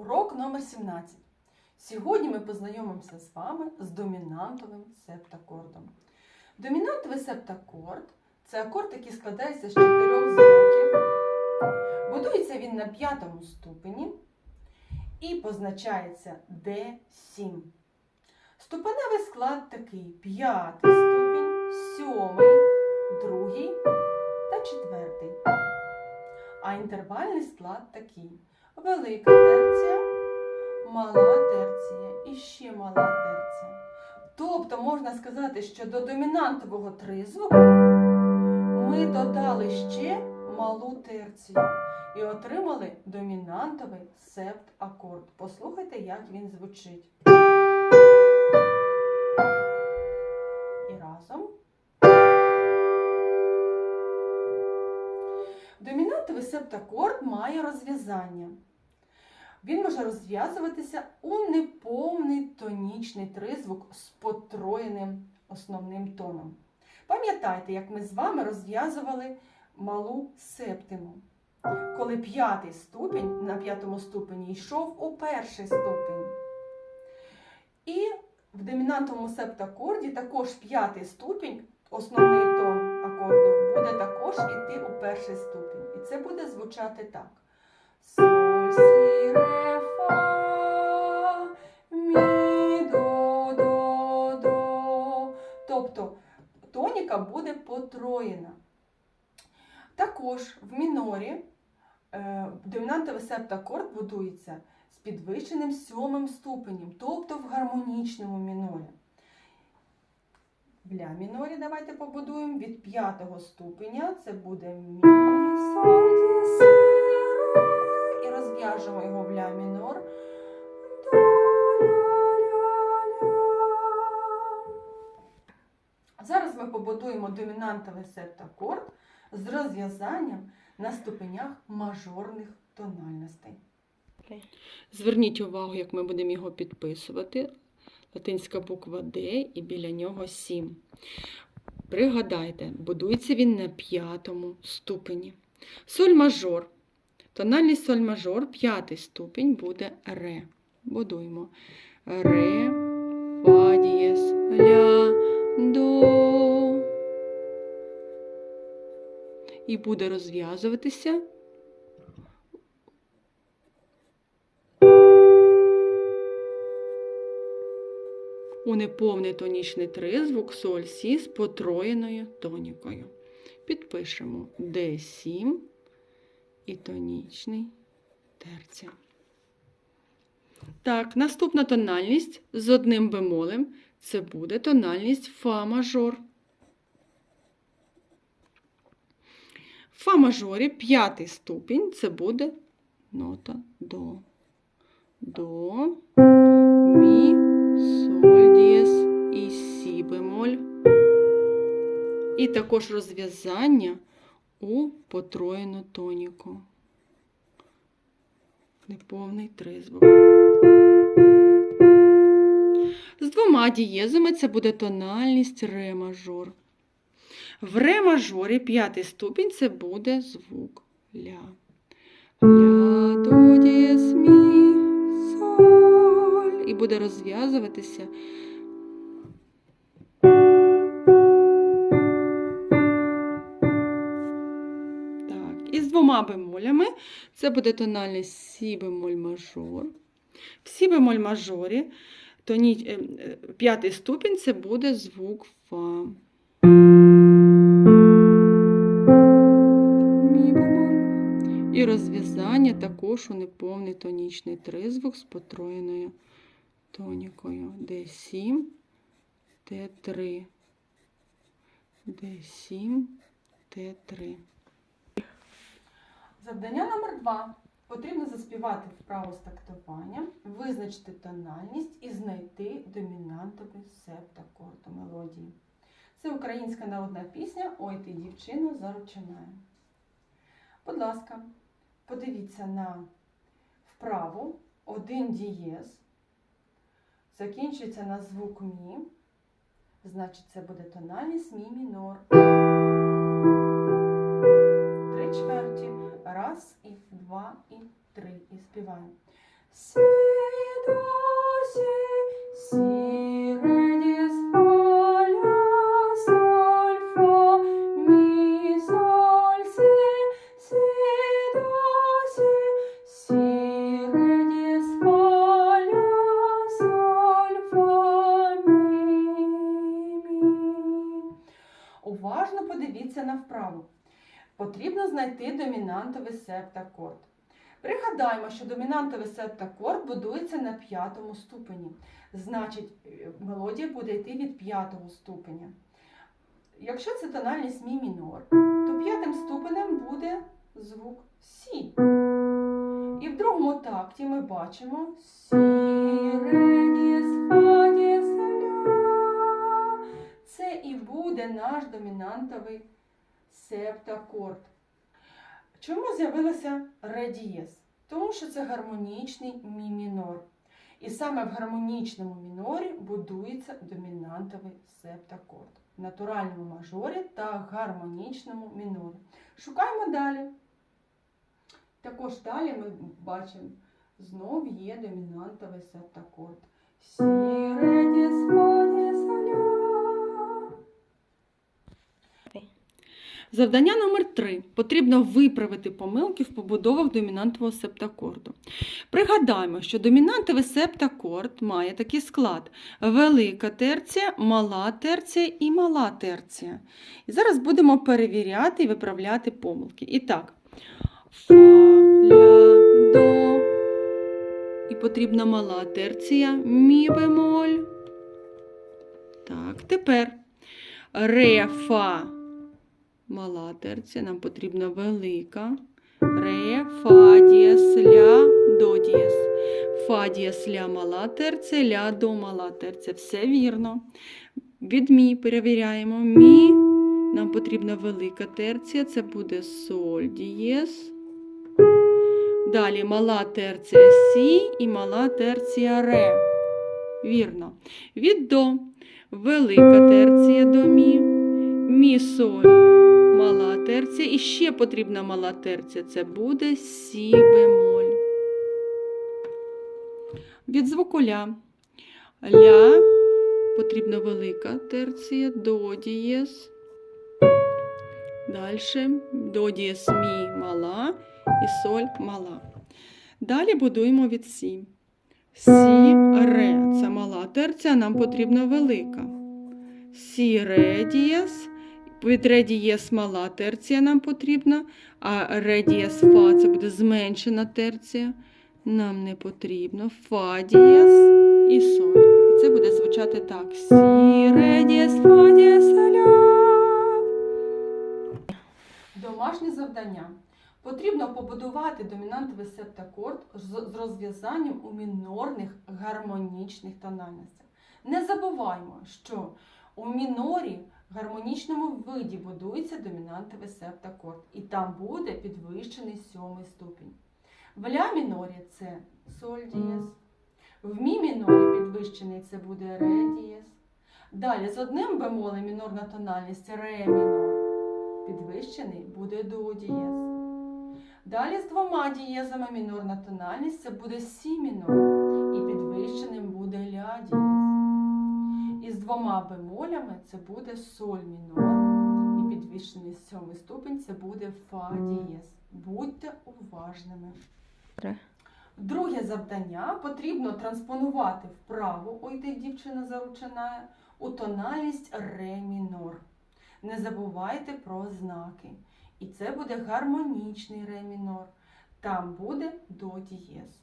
Урок номер 17. Сьогодні ми познайомимося з вами з домінантовим септакордом. Домінантовий септакорд це акорд, який складається з чотирьох звуків. Будується він на п'ятому ступені і позначається D7. Ступеневий склад такий: п'ятий ступінь, сьомий, другий та четвертий. А інтервальний склад такий: велика терція, мала терція і ще мала терція. Тобто можна сказати, що до домінантового тризвуку ми додали ще малу терцію і отримали домінантовий септ-акорд. Послухайте, як він звучить. І разом. Домінантовий септакорд має розв'язання. Він може розв'язуватися у неповний тонічний тризвук з потроєним основним тоном. Пам'ятайте, як ми з вами розв'язували малу септиму. Коли п'ятий ступінь на п'ятому ступені йшов у перший ступінь. І в домінантовому септакорді також п'ятий ступінь, основний тон акорду, буде також йти у перший ступінь. І це буде звучати так. Тоніка буде потроєна. Також в мінорі е, домінантовий септакорд будується з підвищеним сьомим ступенем, тобто в гармонічному мінорі. В ля мінорі давайте побудуємо від п'ятого ступеня. Це буде мі, соль. І розв'яжемо його в ля мінор. Побудуємо домінантовий септакорд з розв'язанням на ступенях мажорних тональностей. Зверніть увагу, як ми будемо його підписувати. Латинська буква D і біля нього 7. Пригадайте, будується він на п'ятому ступені. Соль мажор. Тональність соль мажор, п'ятий ступінь буде ре. Будуємо. Ре, фа дієс, ля, І буде розв'язуватися у неповний тонічний тризвук соль сі з потроєною тонікою. Підпишемо D7 і тонічний терця. Так, наступна тональність з одним бемолем це буде тональність фа мажор. Фа мажорі п'ятий ступінь це буде нота до. До, мі, соль дієс і сі бемоль. І також розв'язання у потроєну тоніку. Неповний тризвук. З двома дієзами це буде тональність ре мажор. В ре мажорі п'ятий ступінь це буде звук ля. Ля, до, дієс, мі, соль. І буде розв'язуватися. Так, і з двома бемолями це буде тональність сі бемоль мажор. В сі бемоль мажорі е, е, п'ятий ступінь це буде звук фа. І розв'язання також у неповний тонічний тризвук з потроєною тонікою. Д7, Т3, Д7, Т3. Завдання номер 2. Потрібно заспівати вправо з тактуванням, визначити тональність і знайти домінантовий септакорд у мелодії. Це українська народна пісня Ой ти, дівчино, заручинає. Будь ласка, подивіться на вправу один дієз. Закінчується на звук мі. Значить, це буде тональність мі мінор. Три чверті. Раз і два і три. І співаємо. Знайти домінантовий септакорд. Пригадаємо, що домінантовий септакорд будується на п'ятому ступені. Значить, е, мелодія буде йти від п'ятого ступеня. Якщо це тональність мі мінор, то п'ятим ступенем буде звук Сі. І в другому такті ми бачимо Сі, ре, дієс, фа, дієс, ля. Це і буде наш домінантовий септакорд. Чому з'явилося ре дієс? Тому що це гармонічний мі мінор. І саме в гармонічному мінорі будується домінантовий септакорд в натуральному мажорі та гармонічному мінорі. Шукаємо далі. Також далі ми бачимо, знов є домінантовий септакорд. Сі, ре, дієс, фа, дієс, Завдання номер 3. Потрібно виправити помилки в побудовах домінантового септакорду. Пригадаємо, що домінантовий септакорд має такий склад: велика терція, мала терція і мала терція. І зараз будемо перевіряти і виправляти помилки. І так, фа, ля, до. І потрібна мала терція, мі бемоль. Так, тепер ре, фа. Мала терція, нам потрібна велика. Ре, фа, дієс, ля, до дієс. Фа, дієс, ля, мала терція, ля, до, мала терція. Все вірно. Від мі перевіряємо. Мі. Нам потрібна велика терція, це буде соль дієс. Далі мала терція сі і мала терція ре. Вірно. Від до. Велика терція до мі. Мі соль мала терція. І ще потрібна мала терція. Це буде сі бемоль. Від звуку ля. Ля потрібна велика терція, до дієс. Далі до дієс мі мала і соль мала. Далі будуємо від сі. Сі ре. Це мала терція, нам потрібна велика. Сі ре дієс. Від ре дієс мала терція нам потрібна, а ре дієс фа це буде зменшена терція. Нам не потрібно. Фа дієс і соль. І це буде звучати так. Сі ре дієс фа дієс ля. Домашнє завдання. Потрібно побудувати домінантовий септакорд з розв'язанням у мінорних гармонічних тональностях. Не забуваймо, що у мінорі гармонічному виді будується домінантовий септакорд, і там буде підвищений сьомий ступінь. В ля мінорі це соль дієс. В мі мінорі підвищений це буде ре дієс. Далі з одним бемолем мінорна тональність ре мінор. Підвищений буде до дієс. Далі з двома дієзами мінорна тональність це буде сі мінор. І підвищеним буде ля дієс. Двома бемолями це буде соль мінор. І підвищений сьомий ступень це буде фа дієс. Будьте уважними. Друге завдання потрібно транспонувати вправо, ой дівчина заручена, у тональність ре мінор. Не забувайте про знаки. І це буде гармонічний ре мінор. Там буде до дієз.